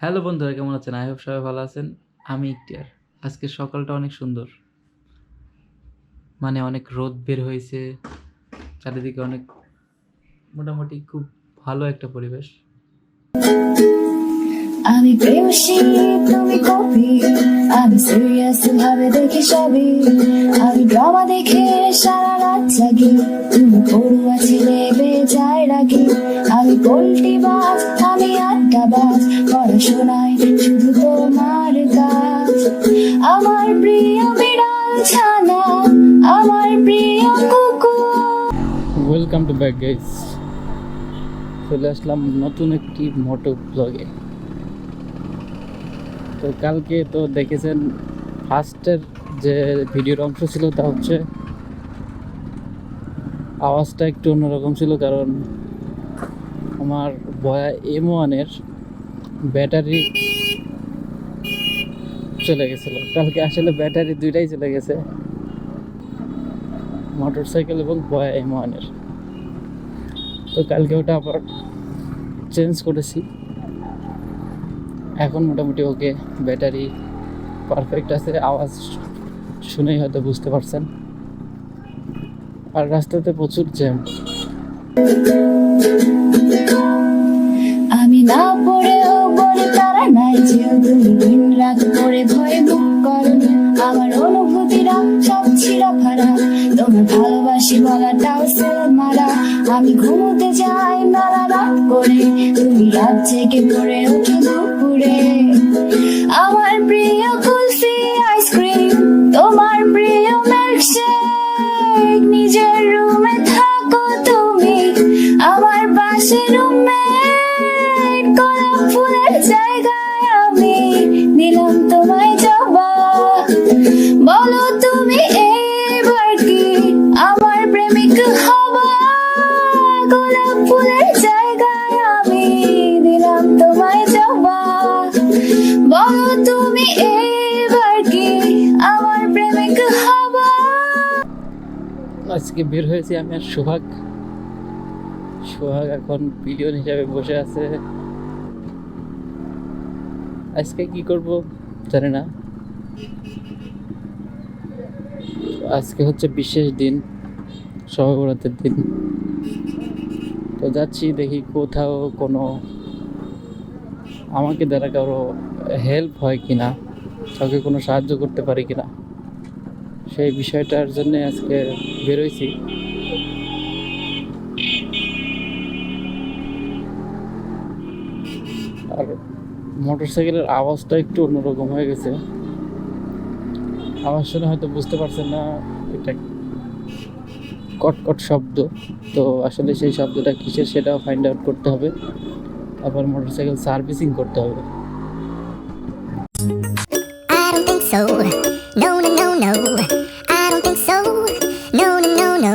Hello বন্ধুরা, কেমন আছেন? আই হোপ সবাই ভালো আছেন। আমি ইকটিয়ার আজকে সকালটা অনেক সুন্দর। মানে অনেক রোদ বের হয়েছে। চারিদিকে অনেক মোটামুটি খুব ভালো একটা পরিবেশ। আমি তুমি আমি সিরিয়াস ভাবে দেখি সবই। আমি ড্রামা দেখে সারা রাত জাগি। তুমি পড়ুয়া বেজায় আমি পোল্টি বাজ আমি আড্ডা বাজ ওয়েলকাম টু ব্যাক গাইস চলে আসলাম নতুন একটি মোটো ব্লগে তো কালকে তো দেখেছেন, ফার্স্টের যে ভিডিওর অংশ ছিল তা হচ্ছে, আওয়াজটা একটু অন্যরকম ছিল কারণ আমার বয়া এম ওয়ানের ব্যাটারি চলে গেছিল। কালকে আসলে ব্যাটারি দুইটাই চলে গেছে। মোটর সাইকেল এবং বয়া এম ওয়ানের তো কালকে ওটা আবার চেঞ্জ করেছি। এখন মোটামুটি ওকে ব্যাটারি পারফেক্ট আছে, আওয়াজ শুনেই হয়তো বুঝতে পারছেন। আর রাস্তাতে প্রচুর জ্যাম আমি না পড়েও ভালোবাসি বলাটাও মারা আমি ঘুমোতে যাই নালা রাত করে। তুমি রাত জেগে পড়ে ওঠো দুপুরে। আমার প্রিয় কুলফি আইসক্রিম, তোমার প্রিয় মিল্কশেক নিজের রুমে থাকো তুমি, আমার পাশে রুমমেট আজকে বের হয়েছি আমি আর সোহাগ। সোহাগ এখন পিলিয়ন হিসাবে বসে আছে। আজকে কি করব জানি না। আজকে হচ্ছে বিশেষ দিন সহবরাতের দিন। তো যাচ্ছি দেখি কোথাও কোনো আমাকে দ্বারা কারও হেল্প হয় কি না, কাউকে কোনো সাহায্য করতে পারি কিনা সেই বিষয়টার জন্যে আজকে বেরোইছি। আর মোটরসাইকেলের আওয়াজটা একটু অন্যরকম হয়ে গেছে। আওয়াজ শুনে হয়তো বুঝতে পারছেন না এটা কটকট শব্দ। তো আসলে সেই শব্দটা কিসের সেটাও ফাইন্ড আউট করতে হবে। তারপর মোটরসাইকেল সার্ভিসিং করতে হবে. No, no, no, no.